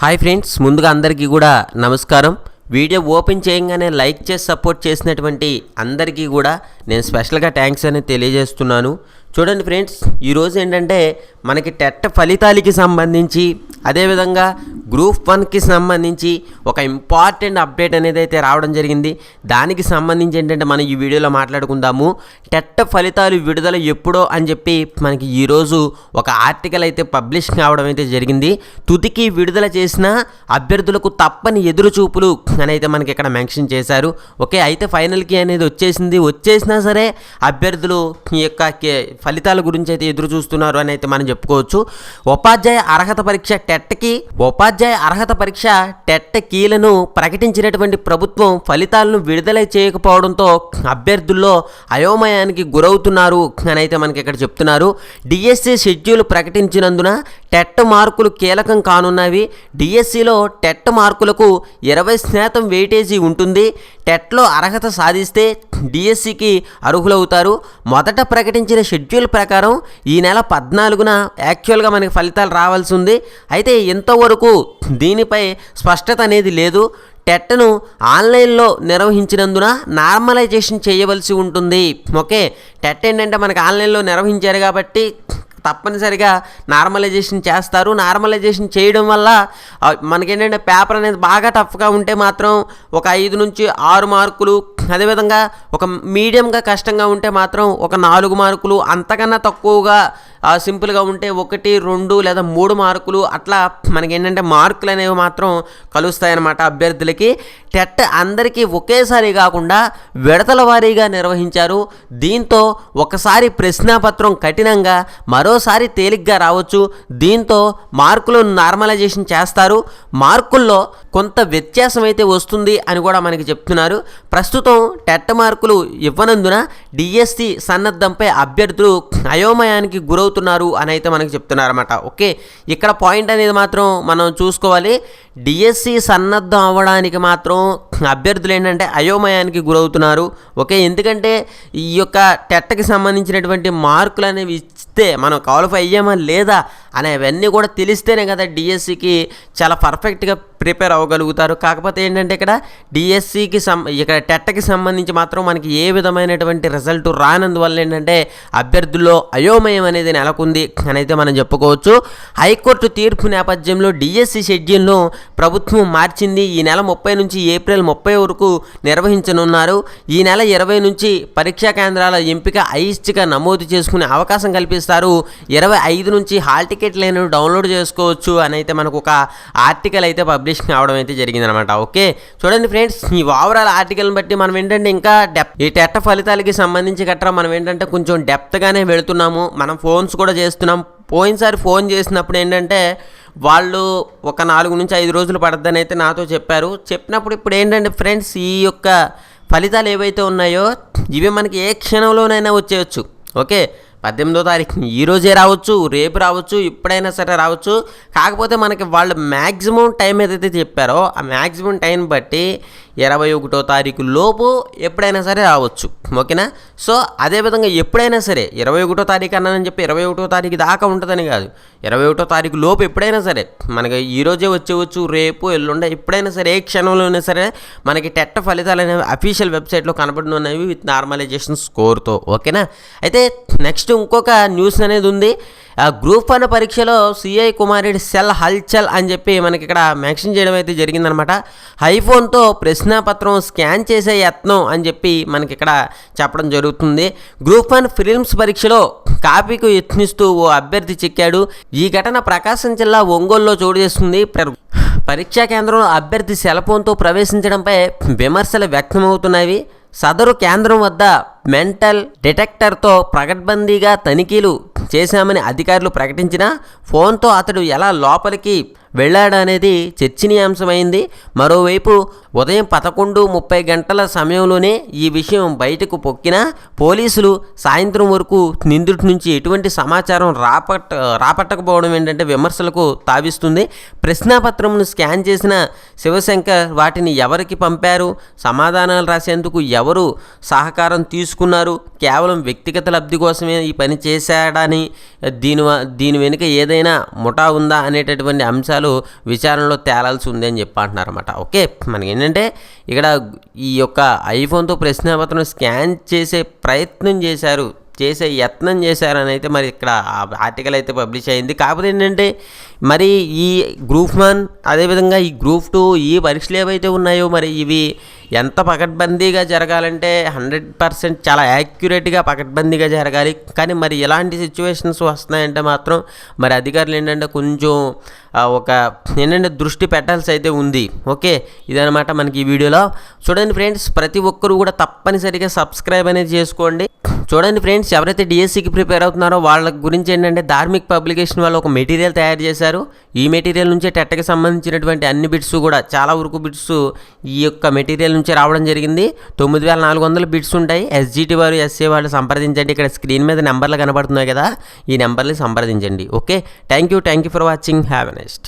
Hi friends ముందుగా అందరికీ కూడా నమస్కారం. వీడియో ఓపెన్ చేయగానే లైక్ చేసి సపోర్ట్ చేసినటువంటి అందరికీ కూడా నేను స్పెషల్గా థ్యాంక్స్ అనేది తెలియజేస్తున్నాను. చూడండి ఫ్రెండ్స్ ఈరోజు ఏంటంటే మనకి టెట్ ఫలితాలకి సంబంధించి అదేవిధంగా గ్రూప్ వన్కి సంబంధించి ఒక ఇంపార్టెంట్ అప్డేట్ అనేది అయితే రావడం జరిగింది. దానికి సంబంధించి ఏంటంటే మనం ఈ వీడియోలో మాట్లాడుకుందాము. టెట్ ఫలితాలు విడుదల ఎప్పుడో అని చెప్పి మనకి ఈరోజు ఒక ఆర్టికల్ అయితే పబ్లిష్ కావడం అయితే జరిగింది. తుదికి విడుదల చేసిన అభ్యర్థులకు తప్పని ఎదురు చూపులు అని అయితే మనకి ఇక్కడ మెన్షన్ చేశారు. ఓకే అయితే ఫైనల్కి అనేది వచ్చేసింది. వచ్చేసినా సరే అభ్యర్థులు ఈ యొక్క ఫలితాల గురించి అయితే ఎదురు చూస్తున్నారు అని అయితే మనం చెప్పుకోవచ్చు. ఉపాధ్యాయ అర్హత పరీక్ష టెట్కి ఉపాధ్యాయ అర్హత పరీక్ష టెట్ కీలను ప్రకటించినటువంటి ప్రభుత్వం ఫలితాలను విడుదల చేయకపోవడంతో అభ్యర్థుల్లో అయోమయానికి గురవుతున్నారు అని అయితే మనకి ఇక్కడ చెప్తున్నారు. డిఎస్సి షెడ్యూల్ ప్రకటించినందున టెట్ మార్కులు కీలకం కానున్నవి. డిఎస్సిలో టెట్ మార్కులకు ఇరవై శాతం వెయిటేజీ ఉంటుంది. టెట్లో అర్హత సాధిస్తే డిఎస్సికి అర్హులవుతారు. మొదట ప్రకటించిన షెడ్యూల్ ప్రకారం ఈ నెల పద్నాలుగున యాక్చువల్గా మనకి ఫలితాలు రావాల్సి ఉంది. అయితే ఇంతవరకు దీనిపై స్పష్టత అనేది లేదు. టెట్ను ఆన్లైన్లో నిర్వహించినందున నార్మలైజేషన్ చేయవలసి ఉంటుంది. ఓకే టెట్ ఏంటంటే మనకి ఆన్లైన్లో నిర్వహించారు కాబట్టి తప్పనిసరిగా నార్మలైజేషన్ చేస్తారు. నార్మలైజేషన్ చేయడం వల్ల మనకేంటంటే పేపర్ అనేది బాగా టఫ్గా ఉంటే మాత్రం ఒక ఐదు నుంచి ఆరు మార్కులు అదేవిధంగా ఒక మీడియంగా కష్టంగా ఉంటే మాత్రం ఒక నాలుగు మార్కులు అంతకన్నా తక్కువగా సింపుల్గా ఉంటే ఒకటి రెండు లేదా మూడు మార్కులు అట్లా మనకి ఏంటంటే మార్కులు అనేవి మాత్రం కలుస్తాయన్నమాట అభ్యర్థులకి. టెట్ అందరికీ ఒకేసారి కాకుండా విడతల వారీగా నిర్వహించారు. దీంతో ఒకసారి ప్రశ్నాపత్రం కఠినంగా మరోసారి తేలిగ్గా రావచ్చు. దీంతో మార్కులు నార్మలైజేషన్ చేస్తారు. మార్కుల్లో కొంత వ్యత్యాసం అయితే వస్తుంది అని కూడా మనకి చెప్తున్నారు. ప్రస్తుతం టెట్ మార్కులు ఇవ్వనందున డిఎస్సి సన్నద్ధంపై అభ్యర్థులు అయోమయానికి గురవుతున్నారు అని అయితే మనకి చెప్తున్నారన్నమాట. ఓకే ఇక్కడ పాయింట్ అనేది మాత్రం మనం చూసుకోవాలి. డిఎస్సి సన్నద్ధం అవ్వడానికి మాత్రం అభ్యర్థులు ఏంటంటే అయోమయానికి గురవుతున్నారు. ఓకే ఎందుకంటే ఈ యొక్క టెట్కి సంబంధించినటువంటి మార్కులు అనేవి ఇస్తే మనం క్వాలిఫై అయ్యామా లేదా అనేవన్నీ కూడా తెలిస్తేనే కదా డిఎస్సికి చాలా పర్ఫెక్ట్గా ప్రిపేర్ అవ్వగలుగుతారు. కాకపోతే ఏంటంటే ఇక్కడ డిఎస్సికి సం ఇక్కడ టెట్కి సంబంధించి మాత్రం మనకి ఏ విధమైనటువంటి రిజల్ట్ రానందువల్ల ఏంటంటే అభ్యర్థుల్లో అయోమయం అనేది నెలకొంది అని అయితే మనం చెప్పుకోవచ్చు. హైకోర్టు తీర్పు నేపథ్యంలో డిఎస్సి షెడ్యూల్ను ప్రభుత్వం మార్చింది. ఈ నెల ముప్పై నుంచి ఏప్రిల్ ముప్పై వరకు నిర్వహించనున్నారు. ఈ నెల ఇరవై నుంచి పరీక్షా కేంద్రాల ఎంపిక ఐచ్ఛిక నమోదు చేసుకునే అవకాశం కల్పిస్తారు. ఇరవై ఐదు నుంచి హాల్ టికెట్లను డౌన్లోడ్ చేసుకోవచ్చు అని అయితే మనకు ఒక ఆర్టికల్ అయితే పబ్లిష్ కావడం అయితే జరిగిందనమాట. ఓకే? చూడండి ఫ్రెండ్స్ ఈ ఓవరాల్ ఆర్టికల్ని బట్టి మనం ఏంటంటే ఇంకా డెప్ ఈ టెట్ట ఫలితాలకి సంబంధించి గట్రా మనం ఏంటంటే కొంచెం డెప్త్గానే వెళుతున్నాము. మనం ఫోన్స్ కూడా చేస్తున్నాం. పోయినసారి ఫోన్ చేసినప్పుడు ఏంటంటే వాళ్ళు ఒక నాలుగు నుంచి ఐదు రోజులు పడద్దని అయితే నాతో చెప్పారు. చెప్పినప్పుడు ఇప్పుడు ఏంటంటే ఫ్రెండ్స్ ఈ యొక్క ఫలితాలు ఏవైతే ఉన్నాయో ఇవి మనకి ఏ క్షణంలోనైనా వచ్చేయచ్చు. ఓకే? పద్దెనిమిదో తారీఖు ఈ రోజే రావచ్చు రేపు రావచ్చు ఇప్పుడైనా సరే రావచ్చు. కాకపోతే మనకి వాళ్ళు మ్యాక్సిమం టైం ఏదైతే చెప్పారో ఆ మ్యాక్సిమం టైం బట్టి ఇరవై ఒకటో తారీఖు లోపు ఎప్పుడైనా సరే రావచ్చు. ఓకేనా? సో అదేవిధంగా ఎప్పుడైనా సరే ఇరవై ఒకటో తారీఖు అన్నానని చెప్పి ఇరవై ఒకటో తారీఖు దాకా ఉంటుందని కాదు. ఇరవై ఒకటో తారీఖు లోపు ఎప్పుడైనా సరే మనకి ఈ రోజే వచ్చేవచ్చు రేపు ఎల్లుండే ఎప్పుడైనా సరే ఏ క్షణంలోనే సరే మనకి టెట్ట ఫలితాలు అనేవి అఫీషియల్ వెబ్సైట్లో కనబడుతున్నవి విత్ నార్మలైజేషన్ స్కోర్తో. ఓకేనా? అయితే నెక్స్ట్ ఇంకొక న్యూస్ అనేది ఉంది. గ్రూప్ వన్ పరీక్షలో సిఐ కుమారుడి సెల్ హల్చల్ అని చెప్పి మనకి ఇక్కడ మెన్షన్ చేయడం అయితే జరిగిందనమాట. ఐఫోన్తో ప్రశ్నాపత్రం స్కాన్ చేసే యత్నం అని చెప్పి మనకి ఇక్కడ చెప్పడం జరుగుతుంది. గ్రూప్ వన్ ఫిలిమ్స్ పరీక్షలో కాపీకు యత్నిస్తూ ఓ అభ్యర్థి చిక్కాడు. ఈ ఘటన ప్రకాశం జిల్లా ఒంగోలులో చోటు చేస్తుంది ప్ర- పరీక్షా కేంద్రంలో అభ్యర్థి సెల్ ఫోన్తో ప్రవేశించడంపై విమర్శలు వ్యక్తమవుతున్నవి సదరు కేంద్రం వద్ద మెంటల్ డిటెక్టర్తో ప్రగడ్బందీగా తనిఖీలు చేశామని అధికారులు ప్రకటించినా ఫోన్తో అతడు ఎలా లోపలికి వెళ్ళాడనేది చర్చనీయాంశమైంది. మరోవైపు ఉదయం పదకొండు ముప్పై గంటల సమయంలోనే ఈ విషయం బయటకు పొక్కినా పోలీసులు సాయంత్రం వరకు నిందితుడి నుంచి ఎటువంటి సమాచారం రాపట్ రాపట్టకపోవడం ఏంటంటే విమర్శలకు తావిస్తుంది. ప్రశ్నాపత్రంను స్కాన్ చేసిన శివశంకర్ వాటిని ఎవరికి పంపారు? సమాధానాలు రాసేందుకు ఎవరు సహకారం తీసుకున్నారు? కేవలం వ్యక్తిగత లబ్ధి కోసమే ఈ పని చేశాడని దీని దీని వెనుక ఏదైనా ముఠా ఉందా అనేటటువంటి అంశాలు అంశాలు విచారణలో తేలాల్సి ఉంది అని చెప్పి అంటున్నారు అనమాట ఓకే మనకి ఏంటంటే ఇక్కడ ఈ యొక్క ఐఫోన్తో ప్రశ్నాపత్రం స్కాన్ చేసే ప్రయత్నం చేశారు చేసే యత్నం చేశారని అయితే మరి ఇక్కడ ఆర్టికల్ అయితే పబ్లిష్ అయింది. కాకపోతే ఏంటంటే మరి ఈ గ్రూప్ వన్ అదేవిధంగా ఈ గ్రూప్ టూ ఈ పరీక్షలు ఏవైతే ఉన్నాయో మరి ఇవి ఎంత పకడ్బందీగా జరగాలంటే హండ్రెడ్ పర్సెంట్ చాలా యాక్యురేట్గా పకడ్బందీగా జరగాలి. కానీ మరి ఎలాంటి సిచ్యువేషన్స్ వస్తున్నాయంటే మాత్రం మరి అధికారులు ఏంటంటే కొంచెం ఒక ఏంటంటే దృష్టి పెట్టాల్సి అయితే ఉంది. ఓకే? ఇదనమాట మనకి ఈ వీడియోలో. చూడండి ఫ్రెండ్స్ ప్రతి ఒక్కరూ కూడా తప్పనిసరిగా సబ్స్క్రైబ్ అనేది చేసుకోండి. చూడండి ఫ్రెండ్స్ ఎవరైతే డిఎస్సికి ప్రిపేర్ అవుతున్నారో వాళ్ళ గురించి ఏంటంటే ధార్మిక్ పబ్లికేషన్ వాళ్ళు ఒక మెటీరియల్ తయారు చేశారు. ఈ మెటీరియల్ నుంచే టెట్కి సంబంధించినటువంటి అన్ని బిట్స్ కూడా చాలా వరకు బిట్స్ ఈ యొక్క మెటీరియల్ నుంచే రావడం జరిగింది. తొమ్మిది వేల నాలుగు వందల బిట్స్ ఉంటాయి. ఎస్జిటి వారు ఎస్ఏ వాళ్ళు సంప్రదించండి. ఇక్కడ స్క్రీన్ మీద నెంబర్లు కనబడుతున్నాయి కదా. ఈ నెంబర్ని సంప్రదించండి. Okay? Thank you thank you for watching. Have a next